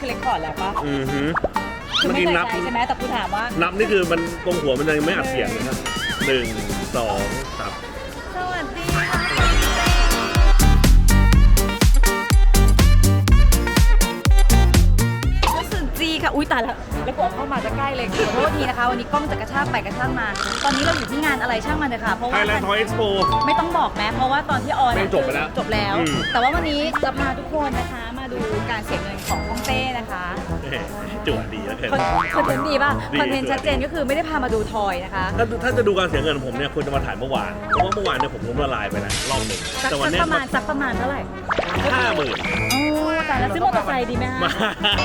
คือเรคคอร์ดแล้วปะอือฮึคือเมื่อไม่กี้ใส่นับ ใจใช่ไหมแต่กูถามว่านับนี่คือมันตรงหัวมันยังไม่อัดเสียงเลยครับหนึ่งสองสามสวัสดีค่ะรู้สึกจีค่ะอุ้ยตายแล้วแล้วกูเอาเข้ามาจะใกล้เลยขอโทษทีนะคะ วันนี้กล้องจะกระชากไปกระชากมา ตอนนี้เราอยู่ที่งานอะไรช่างมันเลยค่ะเพราะไทว่ายแลนด์ทอยเอ็กซ์โป ไม่ต้องบอกแม้เพราะว่าตอนที่ออนไม่จบไปแล้วจบแล้ว อืม แต่ว่าวันนี้จะพาทุกคนนะคะมา ดูการเสียเงินของฮ่องเต้นะคะ จั่วดีแล้วเกินคอนคอนเทนต์ดีป่ะ ดี คอนเทนต์ชัดเจนก็คือไม่ได้พามาดูทอยนะคะ ถ้าถ้าจะดูการเสียเงินของผมเนี่ยควรจะมาถ่ายเมื่อวานเพราะว่าเมื่อวานเนี่ยผมล้มละลายไปนะรอบหนึ่งสักแต่วัสันกเนี้ประมาณสักประมาณเท่าไหร่ห้าหมื่นโอ้แต่แล้วซื้อมอเตอร์ไซค์ดีไหมฮะ มา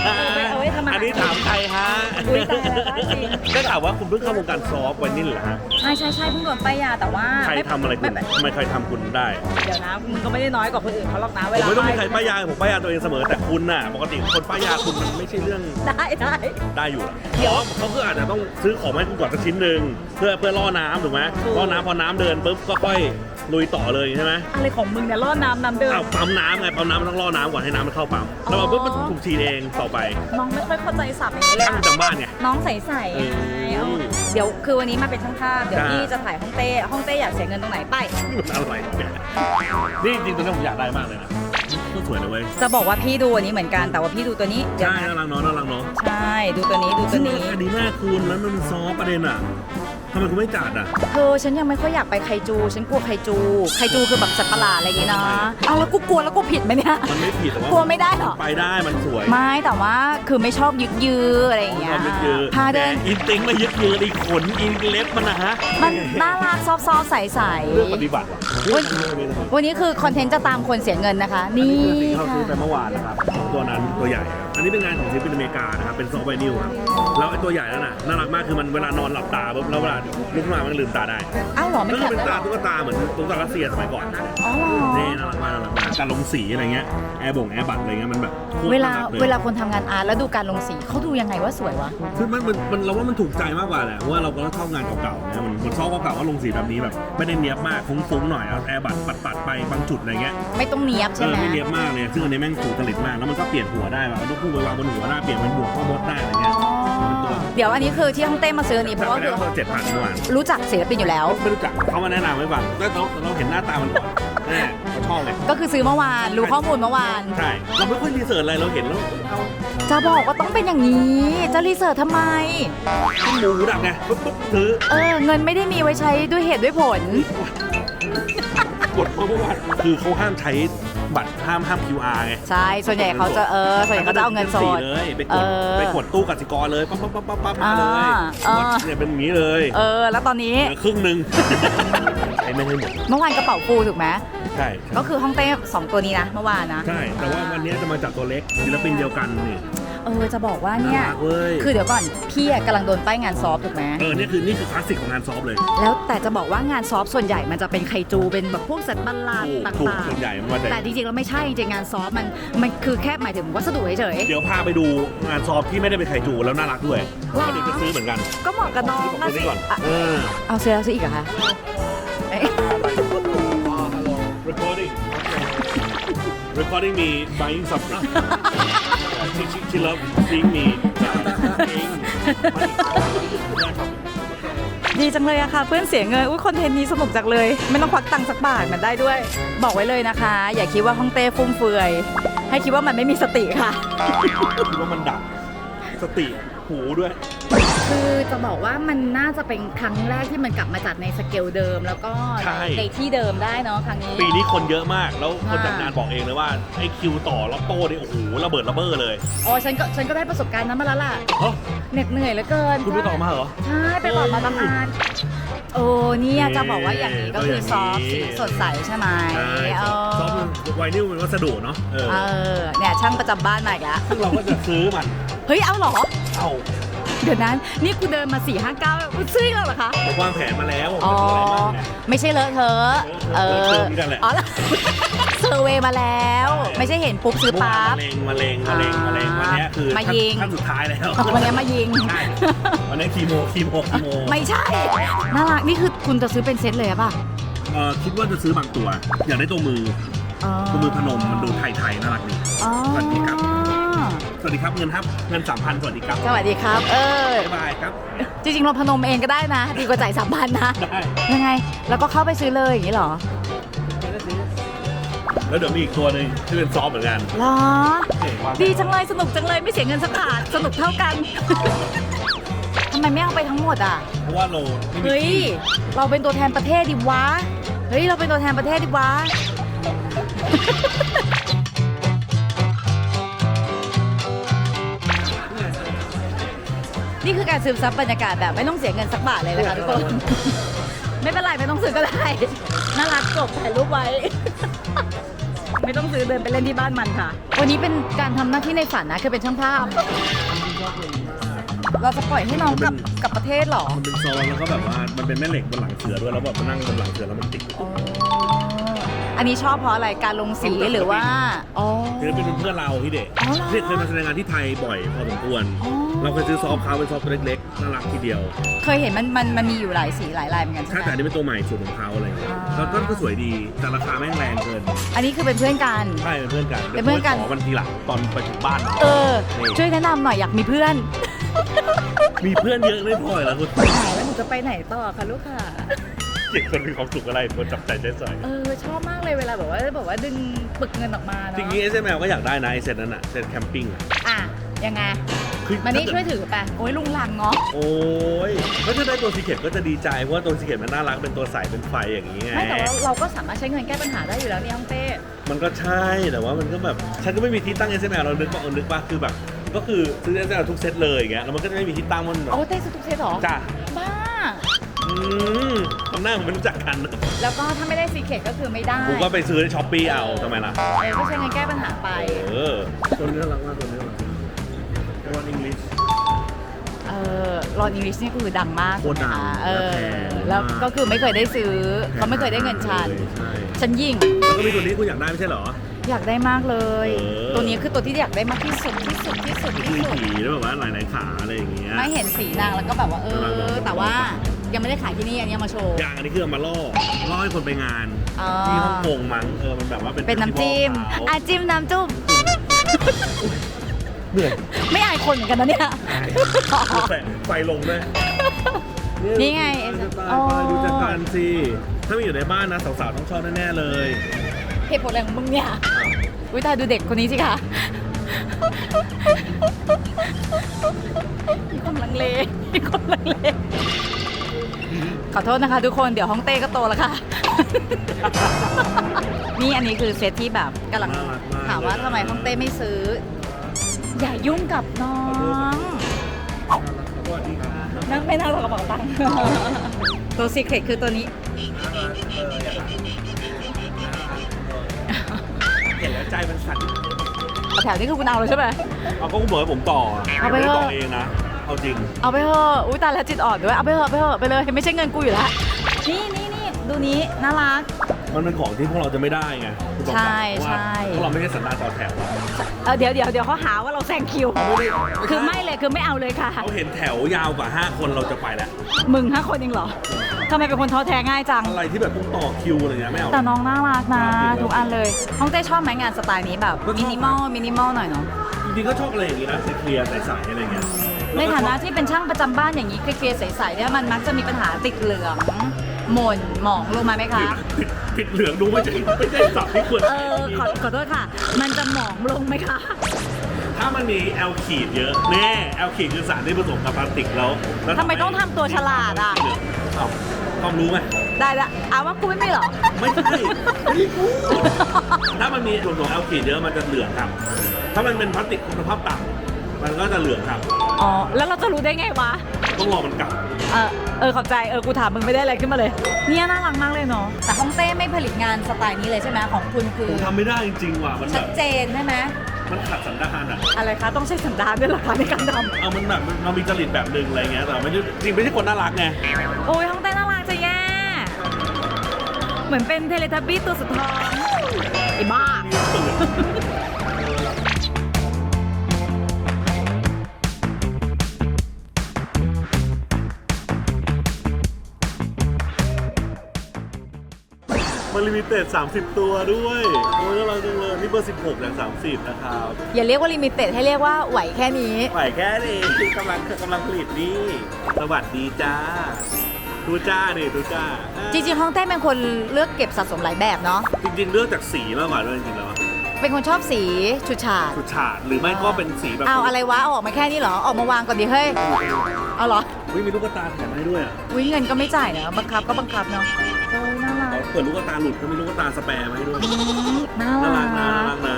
เอาไว้เอาไว้ทำอาหารอันนี้ถามใครฮะอุ๊ยตายแล้วได้จริง ได้ข่าวว่าคุณเพิ่งเข้าวงการซอฟต์วันนี้เหรอฮะใช่ใช่ใช่เพิ่งโดนป้ายยาแต่ว่าใครทำอะไรคุณม่ทำไมใครทำคุณได้ เดี๋ยวนะมึงก็ไม่ได้น้อยกว่าคนอื่นเขาหรอกนะเวผมลาไม่ต้องมีใครป้ายยาผมป้ายยาตัวเองเสมอแต่คุณน่ะ ปกติคนป้ายยาคุณมันไม่ใช่เรื่องได้ได้ ได้อยู่หรอเดี๋ยวอ๋อเขาคืออาจจะต้องซื้อของมาให้คุณก่อนสักชิ้นหนึ่งเพื่อเพื่อล่อน้ำถูกไหมถูก ล่อน้ำพอน้ำเดินปุ๊บก็ค่อยลุยต่อเลยใช่ไหมอะไรของมึงเนี่ยล่อน้ำน้ำเดิมอ้าวปั๊มน้ำไงปั๊มน้ำมันต้องล่อน้ำก่อนให้น้ำมันเข้าปั๊มแล้วมันปุ๊บมันถูกฉีดเองต่อไปน้องไม่ค่อยเข้าใจสับอย่างนี้เลยช่างอะจำบ้านไง น้องใสๆไงอืมเอาเดี๋ยวคือวันนี้มาเป็นช่างภาพเดี๋ยวจ้าพี่จะถ่ายห้องเต้ห้องเต้อยากเสียเงินตรงไหนไป นี่มันอะไรเนี่ยนี่จริงๆตัวนี้ผมอยากได้มากเลยนะ ก็สวยนะเว้ยจะบอกว่าพี่ดูอันนี้เหมือนกันแต่ว่าพี่ดูตัวนี้เดี๋ยวใช่นะน่ารักเนาะน่ารักเนาะใช่ดูตัวนี้ดูตัซึ่วงนี้ราคาดีมากคุณแล้วมันซอฟต์ประเด็นอะ ทำไมคุณไม่จัดอะ เธอฉันยังไม่ค่อยอยากไปไคจู ฉันกลัวไคจู ไคจูคือแบบสัตว์ประหลาดอะไรอย่างงี้เนาะเอาแล้วกูกลัวแล้วกูผิดไหมเนี่ยมันไม่ผิดแต่ว่ากลัวไม่ได้เหรอ ไปได้มันสวยไม่แต่ว่าคือไม่ชอบยึกยืออะไรอย่างเงี้ยชอบยึกยือพาเดินแต่อินติ้งไม่ยึกยืออีกขนอินเล็บมันนะฮะ มันน่ารักซอฟต์ๆใสเรื่องปฏิบัติว่ะเฮ้ยๆวันนี้คือคอนเทนต์จะตามคนเสียเงินนะคะ นี่นี่คือสิ่งที่เราค่ะซื้อไปเมื่อวานนะครับตัวนั้นตัวใหญ่ครับ อันนี้เป็นงานของศิลปินอเมริกานะครับ เป็นซอฟต์ไวนิลครับ แล้วไอ้ตัวใหญ่นั่นน่ะ น่ารักมาก คือมันเวลานอนหลับตาปุ๊บแล้วเวลาลุกขึ้นมา มันลืมตาได้อ้าวเหรอไม่ก็แคคือปเป็นได้ตาเหรอตุ๊กตาเหมือนตุ๊กตารัสเซียสมัยก่อนอ๋อเหรอนี่น่ารักมากน่ารักมากการลงสีอะไรเงี้ย แอร์บ่งแอร์บัตอะไรเงี้ยมันแบบโคตรเวลาน่รักย เวลาคนทำงานอาร์ตแล้วดูการลงสีเขาดูยังไงว่าสวยวะ คือมันมันมันเราว่ามันถูกใจมากกว่าแหละเพราะว่าเราก็ชอบงานเก่าๆนะมันมันชอบเก่าๆว่าลงสีแบบนี้แบบไม่ได้เนี้ยบมากฟุ้งๆหน่อยเอาแอร์บัตปัดๆไปบางจุดอะไรเงี้ยไม่ต้องเนียบเอใช่ไหอมไม่เนี้ยบมากเลยซึ่งอันนี้แม่งถูกจริตมากแล้วมันก็เปลี่ยนหัวได้แบบเอานกคู่ไปวางบนหัวได้เปลี่ยนเป็นหัวข้อมดได้อะไรเงี้ยเดี๋ยวอันนี้คือที่ฮ่องเต้มาซื้ออนนี้เพราะว่าคือเจ็ดพันเมื่อวานรู้จักศิลปินอยู่แล้ว ไม่รู้จักเขามาแนะนำให้ฟังแล้วเราเราเห็นหน้าตามันก่อนแน่เขาชอบเลยก็คือซื้อเมื่อวานรู้ข้อมูลเมื่อวาน ใช่เราไม่ค่อยรีเสิร์ชอะไรเราเห็นแล้วเอาจะบอกว่าต้องเป็นอย่างนี้ จะรีเสิร์ชทำไมหมูดักไงปุ๊บปุ๊บซื้อเออเงินไม่ได้มีไว้ใช้ด้วยเหตุด้วยผลกดเพราะว่าคือเขาห้ามใช้ บัตรห้ามห้าม QR ไง ใช่ ส่วนใหญ่เขาจะเออ ส่วนใหญ่เขาจะเอาเงินสด เลยไปกเอดอไปกดตู้กสิกรเลยปั๊บปั๊บปั๊บปั๊บปั๊บมาเลยอ่าอ่าวัดเนี่ยเป็นอย่างนี้เลยเออ แล้วตอนนี้ เหลือครึ่งหนึ่ง ใช้ไม่ให้หมดเมื่อวานกระเป๋าฟูถูกไหม ใช่ก็คือฮ่องเต้สองตัวนี้นะ เมื่อวานนะ ใช่ แต่ว่าวันนี้จะมาจับตัวเล็กศิลปินเดียวกันนี่ เออจะบอกว่าเนี่ยารักเว้ย คือเดี๋ยวก่อน พี่อะกำลังโดนป้ายงานซอฟต์ถูกไหม เออเนี่ยคือนี่คือคลาสสิกของงานซอฟต์เลยแล้วแต่จะบอกว่างานซอฟต์ส่วนใหญ่มันจะเป็นไคจูเป็นแบบพวกสัตว์ประหลาดถูกต่ถูกางส่วนใหญ่มันมาจากๆแต่จริงๆแล้วไม่ใช่จริงๆงานซอฟต์มันมันคือแค่หมายถึงวัสดุเฉย เดี๋ยวพาไปดูงานซอฟต์ที่ไม่ได้เป็นไคจูแล้วน่ารักด้วยว้าวก็เดี๋ยวจะซื้อเหมือนกันๆก็เหมาะกับน้องซื้อนะนี้สิก่อนอะเออ เอาซื้อแล้วซื้ออีกเหรอคะเอ๊ะ recording recording me buying something she she she love seeing me buying ดีจังเลยอะค่ะ เพื่อนเสียเงินอุ้ยคอนเทนต์นี้สนุกจังเลย ไม่ต้องควักตังค์สักบาทมันได้ด้วย บอกไว้เลยนะคะ อย่าคิดว่าฮ่องเต้ฟุ่มเฟือย ให้คิดว่ามันไม่มีสติค่ะ คิดว่ามันดับสติหูด้วย คือจะบอกว่ามันน่าจะเป็นครั้งแรกที่มันกลับมาจัดในสเกลเดิม แล้วก็ใช่ ในที่เดิมได้เนาะครั้งนี้ ปีนี้คนเยอะมาก แล้วคนอ่าจัดงานบอกเองเลยว่าไอ้คิวต่อล็อตโต้นี่โอ้โหระเบิดระเบ้อเลยอ๋อฉันก็ฉันก็ได้ประสบการณ์นั้นมาแล้วล่ะเอ้าเหน็ดเหนื่อยเหลือเกินคุณไปต่อมาเหรอ ใช่ไปต่อมาบางอันโอ้เนี่ยจะบอกว่าอย่างนี้ก็คือซอฟต์สีสดใสใช่ไหมใช่เอซอฟต์อไวนิลเป็นวัสดุเนาะเออเออเนี่ยช่างประจำบ้านมาอีกแล้วซึ่งเราก็จะซื้อมันเฮ้ยเอาเหรอ เอา เดี๋ยวนั้นนี่กูเดินมา4ี่ห้าเก้าซื้ออีกแล้วเหรอคะผมวางแผนมาแล้วอ๋อจะซื้ะไรบ้างไงไม่ใช่เลอะเทอะเอเลอะอเทอะเหมือนกันแหละอ๋อเซอร์เวย์มาแล้ว ไม่ใช่เห็นปุ๊บซื้อเมื่อวาปั๊นบมะเร็งมะเร็งมะเร็งมะเร็งวันเนี้ยคือมาขั้นยิงขั้นสุดท้ายแล้ววันนี้มายิงใช่วันนี้คีโมคีโมคีโมไม่ใช่น่ารักนี่คือคุณจะซื้อเป็นเซตเลยอะป่ะเออคิดว่าจะซื้อบางตัว อยากได้ตัวมือตัวมือพนมมันดูไทยๆน่ารักดีอ๋อวันนี้ครับซ วัสดีครับเงินครับเงินสามพันสวัสดีครับสวัสดีครับ เออ บ๊ายบายครับ จริงๆเราพนมเองก็ได้นะ ดีกว่าจ่ายสามพันนะ ได้ยังไง แล้วก็เข้าไปซื้อเลยอย่างนี้เหรอแล้วเดี๋ยวมีอีกตัวหนึ่งที่เป็นซอฟต์เหมือนกันเหรอเฮ้ยว่าดีจังเลยสนุกจังเลยไม่เสียเงินสักบาทสนุกเท่ากัน ทำไมไม่เอาไปทั้งหมดอะ เพราะว่าเราไม่มีเฮ้ยที่เราเป็นตัวแทนประเทศดิวะ เฮ้ย เราเป็นตัวแทนประเทศดิวะ นี่คือการซึมซับบรรยากาศแบบไม่ต้องเสียเงินสักบาทเลยนะคะทุกคน ไม่เป็นไรไม่ต้องซื้อก็ได้น่ารักจบถ่ายรูปไว้ ไม่ต้องซื้อเดินไปเล่นที่บ้านมันค่ะ วันนี้เป็นการทำหน้าที่ในฝันนะคือเป็นช่างภาพ เราจะปล่อยให้น้องกลับกลับประเทศเหรอ มันเป็นซอนแล้วก็แบบว่ามันเป็นแม่เหล็กบนหลังเสือด้วยแล้วแบบมานั่งบนหลังเสือแล้วมันติดอ๋อ อันนี้ชอบเพราะอะไรการลงสีหรือว่า อ๋อ คือเป็นเพื่อนเราพี่เด็กอ๋อเหรอพี่เด็กเคยมาแสดงงานที่ไทยบ่อยพอสมควร อ๋อ เราเคยซื้อซอฟต์เขาเป็นซอฟต์ตัวเล็กๆน่ารักทีเดียวเคยเห็นมันมันมันมีอยู่หลายสีหลายลายเหมือนกันใช่ถ้าไหมแต่อันนี้เป็นตัวใหม่สุดของเขาอะไรอย่างเงี้ยอ่า แล้วก็ก็สวยดีแต่ราคาแม่งแรงเกินอันนี้คือเป็นเพื่อนกัน ใช่เป็นเพื่อนกันเป็นเพื่อนกัน ขอวันทีหลังตอนไปถึงบ้านเออ นี่ช่วยแนะนำหน่อยอยากมีเพื่อน มีเพื่อนเยอะไม่พอแล้วคุณไหนแล้วหนูจะไปไหนต่อคะลูกค่ะเด็กคนมีความสุขอะไรคนจับใจใจใส่เออ ชอบมากเลยเวลาแบบว่าแบบว่าดึงปึกเงินออกมาจริงเนาะๆ SML ก็อยากได้นะไอเซตนั้นอะเซตแคมปิ้งอะอะ ยังไง คือมานี่ถ้าช่วยเกิดถือไปโอ้ยลุงลังเนาะโอ้ยก็ถ้าได้ตัวซีเคทก็จะดีใจเพราะว่าตัวซีเคทมันน่ารักเป็นตัวใสเป็นไฟอย่างนี้ไงไม่แต่ว่าเราก็สามารถใช้เงินแก้ปัญหาได้อยู่แล้วเนี่ยฮ่องเต้มันก็ใช่แต่ว่ามันก็แบบฉันก็ไม่มีที่ตั้ง SML เรานึกว่าเออนึกว่าคือแบบ ก็คือซื้อ SML ทุกเซตเลยอย่างเงี้ยแล้วมันก็จะไม่มีที่ตั้งมันแบบโอ้เต้ซื้อทุกเซตเหรอจ้าบ้าอืมทำหน้าผมไม่รู้จักกันนะแล้วก็ถ้าไม่ได้ซีเคทก็คือไม่ได้กูก็ไปซื้อในช้อปปี้เอาทำไมล่ะเออก็ใช้เงินแก้ปัญหาไปเออตัวนี้น่ารักมากตัวนี้น่ารัก ออรอนอิงลิชนี่คือดังมากโคตรดังนะคะเออและแพงแล้วมากก็คือไม่เคยได้ซื้อ เขาไม่เคยได้เงินฉัน ใช่ฉันยิ่ง แล้วก็มีตัวนี้คุณอยากได้ไม่ใช่เหรอ อยากได้มากเลย เออ ตัวนี้คือตัวที่อยากได้มากที่สุดที่สุดที่สุดมีที่สุด ผีแล้วแบบว่าหลายๆขาอะไรอย่างเงี้ย ไม่เห็นสีนางแล้วก็แบบว่าเอน่ารักอมากแต่ว่ายังไม่ได้ขายที่นี่อันนี้เอามาโชว์ อย่างอันนี้คือเอามาล่อ ล่อให้คนไปงานอ๋อ ที่ฮ่องกงมั้งเออมันแบบว่าเป็นเป็นน้ำจิ้มเฟสติวัลอะเขาจิ้มน้ำจุ้ม เหนื่อยไม่อายคนเหมือนกันนะเนี่ย ไฟไฟลงด้วยนี่ไงดูจากอ๋อการดูจากการสิ ถ้ามีอยู่ในบ้านนะสาวๆต้องชอบแน่ๆเลย เหตุผลอะไรของมึงเนี่ย อุ้ยตายดูเด็กคนนี้สิคะมีความลังเลมีความลังเล ขอโทษนะคะทุกคน เดี๋ยวห้องเต้ก็โตแล้วค่ะ นี่อันนี้คือเซตที่แบบกำลังน่ารักมาก ถามว่าเลยทำไมห้องเต้ไม่ซื้อ อย่ายุ่งกับน้องสวัสดีครับนั่งไม่นั่งหรอกกระเป๋าตังค์ตัวซีเครตคือตัวนี้ เห็นแล้วใจมันสั่นแถวนี้คือคุณเอาเลยใช่ไหม เอาก็คุณบอกให้ผมต่อเอาไปเถอะม่ด้ต่อเองนะ เอาจริง เอาไปเถอะอุ้ยตายแล้วจิตอ่อนด้วย เอาไปเถอะไปเถอะไปเลย ไม่ใช่เงินกูอยู่แล้ว นี่นี่นี่ดูนี้น่ารัก มันเป็นของที่พวกเราจะไม่ได้ไงคุณบอกใช่ เพราะว่าใช่พวกเราไม่ใช่สันดานต่อแถวเออเดี๋ยวเดี๋ยวเดี๋ยวเขาหาว่าเราแซงคิว คือไม่เลยคือไม่เอาเลยค่ะ เขาเห็นแถวยาวกว่า 5 คนเราจะไปแล้ว มึงห้าคนเองเหรอทำไมเป็นคนท้อแท้ง่ายจัง อะไรที่แบบต้องต่อคิวอะไรเงี้ยไม่เอา แต่น้องน่ารักนะน่ารักทุกอันเลยห้องเต้ชอบไหมงานสไตล์นี้แบบก็ชอบ มินิมอลมินิมอลหน่อยเนาะจริงๆก็ชอบอะไรอย่างงี้นะเคลียร์ๆใสๆอะไรเงี้ยในฐานะที่เป็นช่างประจำบ้านอย่างนี้เคลียร์ๆใสๆเนี่ยมันมักจะมีปัญหาติดเหลือง หม่นหมองลงมาไหมคะ ผิดผิดเหลืองดูไม่ใช่ไม่ใช่สับที่ควรเออขอขอโทษค่ะ มันจะหมองลงไหมคะ ถ้ามันมีแอลขีดเยอะแน่แอลขีดคือสารที่ผสมกับพลาสติกแล้วแล้วทำไมต้องทำตัวฉลาดอะเหลืองเอ้าความรู้ไหม ได้ละเอาว่ากูไม่มีเหรอ ไม่ใช่ไม่รู้ถ้ามันมีส่วนของแอลขีดเยอะมันจะเหลืองครับ ถ้ามันเป็นพลาสติกคุณภาพต่ำ มันก็จะเหลืองครับ อ๋อ แล้วเราจะรู้ได้ไงวะ ต้องรอมันกลับ เออเออขอบใจ เออ กูถามมึงไม่ได้อะไรขึ้นมาเลย เนี่ยน่ารักมากเลยเนาะ แต่ฮ่องเต้ไม่ผลิตงานสไตล์นี้เลยใช่ไหมของคุณคือผมทำไม่ได้จริงๆว่ะ มันแบชัดบ เจนใช่ไหมมันขัดสันดานอะ อะไรคะ ต้องใช้สันดานด้วยเหรอคะในการทเอามันแบบมันมันมีจริตแบบหนึ่งอะไรเงี้ย แต่ไม่ใช่จริงไม่ใช่คนน่ารักไงำโอ้ยฮ่องเต้น่ารักจะแย่ เหมือนเป็นเทเลทับบี้ตัวสุดท้องไอ้บ้ามีตื่น ลิมิเต็ด30 ตัวด้วยโอ้ยน่ารักจังเลยนี่เบอร์ 16จาก30 นะครับอย่าเรียกว่าลิมิเต็ดให้เรียกว่าไหวแค่นี้ ไหวแค่นี้กำลังกำลังผลิตนี่ สวัสดีจ้าดูจ้านี่ดูจ้าจริงๆห้องเต้เป็นคนเลือกเก็บสะสมหลายแบบเนาะจริงๆ เลือกจากสีมากกว่าด้วยจริงๆแล้วอะเป็นคนชอบสีฉูดฉาดชุดฉาดหรือไม่ก็เป็นสีแบบ เอาอะไรวะเอาออกมาแค่นี้เหรอ ออกมาวางก่อนดิเฮ้ย เอาเหรอ อุ้ยมีลูกตาแถมให้ด้วยอะวิเงินก็ไม่จ่ายเนอะบังคับก็บังคับเนาะโอ้ยน่ารักเปิดลูกตาหลุดก็มีลูกตาสแปร์มาให้ด้วยน่าน่ารัรักนะน่ารักกนะ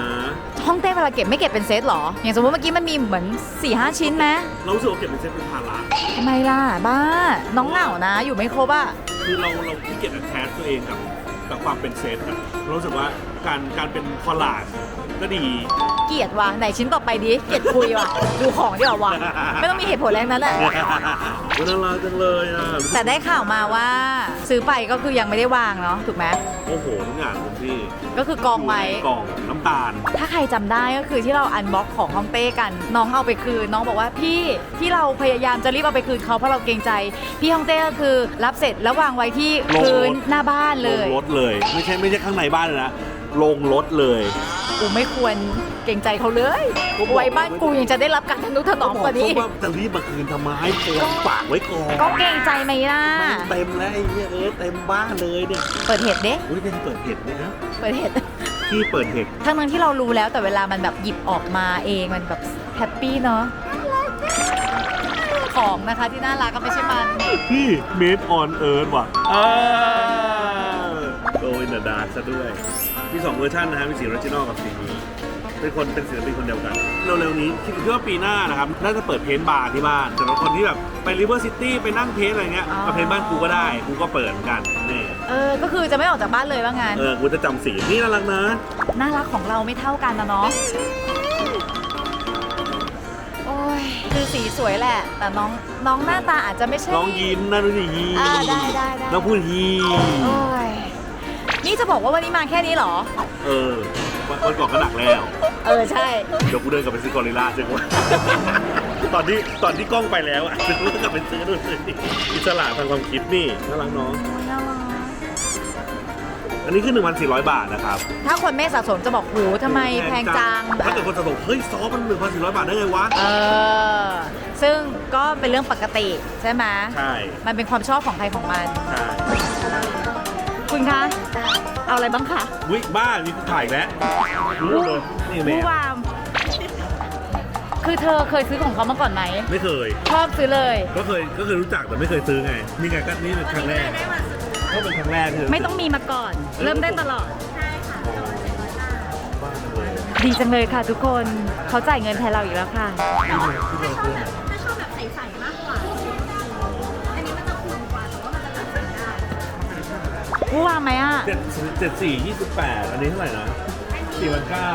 ห้องเต้เวลาเก็บไม่เก็บเป็นเซตเหรอ อย่างสมมติเมื่อกี้มันมีเหมือน4ี่ห้าชิ้นไหมเรารู้สึกว่าเก็บเป็นเซตเป็นภาระทำไมล่ะบ้า น้องเหงานะ อยู่ไม่ครบอะ คือเราเราขี้เกียจแทสตัวเองกับกับความเป็นเซตอะเรารู้สึกว่าการการเป็นคอลลาจก็ดี เกลียดว่ะไหนชิ้นต่อไปดิเกลียดคุยว่ะ ดูของดีกว่าว่ะไม่ต้องมีเหตุผลแรงนั้นแหละน่ารักจังเลยอะแต่ได้ข่าวมาว่า ซื้อไปก็คือยังไม่ได้วางเนาะถูกไหมโอ้โหทุกอย่างคุณพี่ก็คือกองไว้ยู่ในกล่องน้ำตาล ถ้าใครจำได้ก็คือที่เราอันบ็อกของห้องเต้กัน น้องเอาไปคืน น้องบอกว่าพี่ที่เราพยายามจะรีบเอาไปคืนเขาเพราะเราเกรงใจ พี่ห้องเต้ก็คือรับเสร็จแล้ววางไว้ที่ลงรถ พื้นหน้าบ้านเลลงยรถเลย ไม่ใช่ไม่ใช่ข้างในบ้านเลยนะลงรถเลย กูไม่ควรเกรงใจเขาเลยก็บอก ไว้บ้านกูยังจะได้รับการทนุถนอมกว่านี้ก็บอกจะรีบมาคืนทำไมเตรียมฝากไว้ก่อนก็เกรงใจไหมล่ะมันเต็มแล้วไอ้เนี่ยเออเต็มบ้านเลยเนี่ยเปิดเหตุเด้อุ้ยเป็นเปิดเห็ดเนี่ยนะเปิดเหตุ ที่เปิดเห็ดทั้งนั้นที่เรารู้แล้วแต่เวลามันแบบหยิบออกมาเองมันแบบแฮปปี้เนาะ ของนะคะที่น่ารักก็ไม่ใช่มันที่ made on earth ว่ะเออโดยนาดาซะด้วย มีสองเวอร์ชันนะฮะ มีสีออริจินอลกับสีนี้เป็นคนเป็นศิลปินคนเดียวกัน เร็วๆนี้คิดว่าปีหน้านะครับ น่าจะเปิดเพนท์บาร์ที่บ้านสำหรับคนที่แบบไปริเวอร์ซิตี้ไปนั่งเพนท์อะไรเงี้ยอ๋อ มาเพนท์บ้านกูก็ได้ กูก็เปิดเหมือนกันนี่เออ ก็คือจะไม่ออกจากบ้านเลยว่างั้น เออ กูจะจำสีนี่น่ารักนะ น่ารักของเราไม่เท่ากันนะเนาะ โอ้ยคือสีสวยแหละ แต่น้องน้องหน้าตาอาจจะไม่ใช่ น้องยิ้มนะดูสิยิ้มอ่าได้ได้ได้ น้องพูดยิ้มโอ้ยนี่จะบอกว่าวันนี้มาแค่นี้เหรอ เออวันวันก่อนก็หนักแล้ว เออใช่ เดี๋ยวกูเดินกลับไปซื้อกอริลลาจังวะ ตอนที่ตอนที่กล้องไปแล้วอะเดินกลับไปซื้อด้วยอิสระทางความคิดนี่น่ารักเน้อง น่ารัก อันนี้คือ1,400 บาทนะครับถ้าคนไม่สะสมจะบอกโหทำไมแพงจังถ้าเกิดคนสะสมเฮ้ยซอฟต์มัน1,400 บาทได้ไงวะ เออ ซึ่งก็เป็นเรื่องปกติใช่ไหมใช่ มันเป็นความชอบของใครของมัน ใช่ คุณคะ เอาอะไรบ้างคะวิบ้านี่ถ่ายอีกแล้วรู้เลยนี่แม่ผู้วาม คือเธอเคยซื้อของเขามาก่อนไหม ไม่เคย ชอบซื้อเลย ก็เคยก็เคยรู้จักแต่ไม่เคยซื้อไง นี่ไงก็นี่เป็นครั้งแรก ก็เป็นครั้งแรกที่ไม่ต้องมีมาก่อน เริ่มได้ตลอด บ้าจังเลยดีจังเลยค่ะทุกคนเขาจ่ายเงินแทนเราอีกแล้วค่ะ ที่เราที่เราซื้อถ้าชอบแบบใสๆมากกว่า อันนี้มันจะขุ่นกว่าแต่ว่ามันจะแบบใสได้ผู้วามไหมอะ เจ็ดเจ็ดสี่ยี่สิบแปดอันนี้เท่าไหร่นะสี่พันเก้า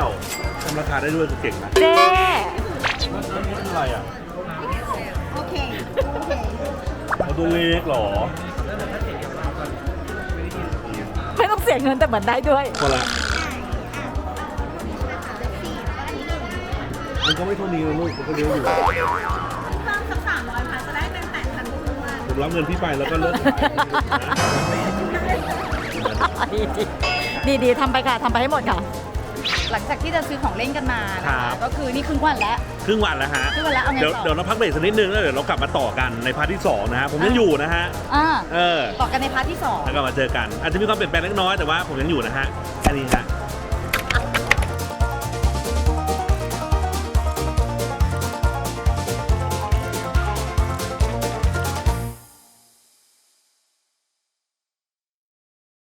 ทำราคาได้ด้วยคือเก่งนะเจ๊แล้วอันนี้อะไรอะโอเค โอเค เอาตัวเล็กเหรอ สียเงินแต่เหมือนได้ด้วยคนละมันก็ไม่เท่านี้นะลูกมันก็เลี้ยวอยู่เพิ่มสักสามร้อยพันจะได้เป็นแปดพันตัวผมรับเงินพี่ไปแล้วก็เลิกขายดีดีๆทำไปค่ะทำไปให้หมดค่ะ หลังจากที่จะซื้อของเล่นกันมานะคะก็คือนี่ครึ่งวันแล้ว ครึ่งวันแล้วฮะครึ่งวันแล้วเอาไงเดี๋ยวต่อ เดี๋ยวเราพักเบรกสักนิดนึงแล้วเดี๋ยวเรากลับมาต่อกันในพาร์ทที่สองนะฮะผมยังอยู่นะฮะอ่าเออ ต่อกันในพาร์ทที่สอง แล้วก็มาเจอกัน อาจจะมีความเปลี่ยนแปลงเล็กน้อยแต่ว่าผมยังอยู่นะฮะแค่นี้ฮะ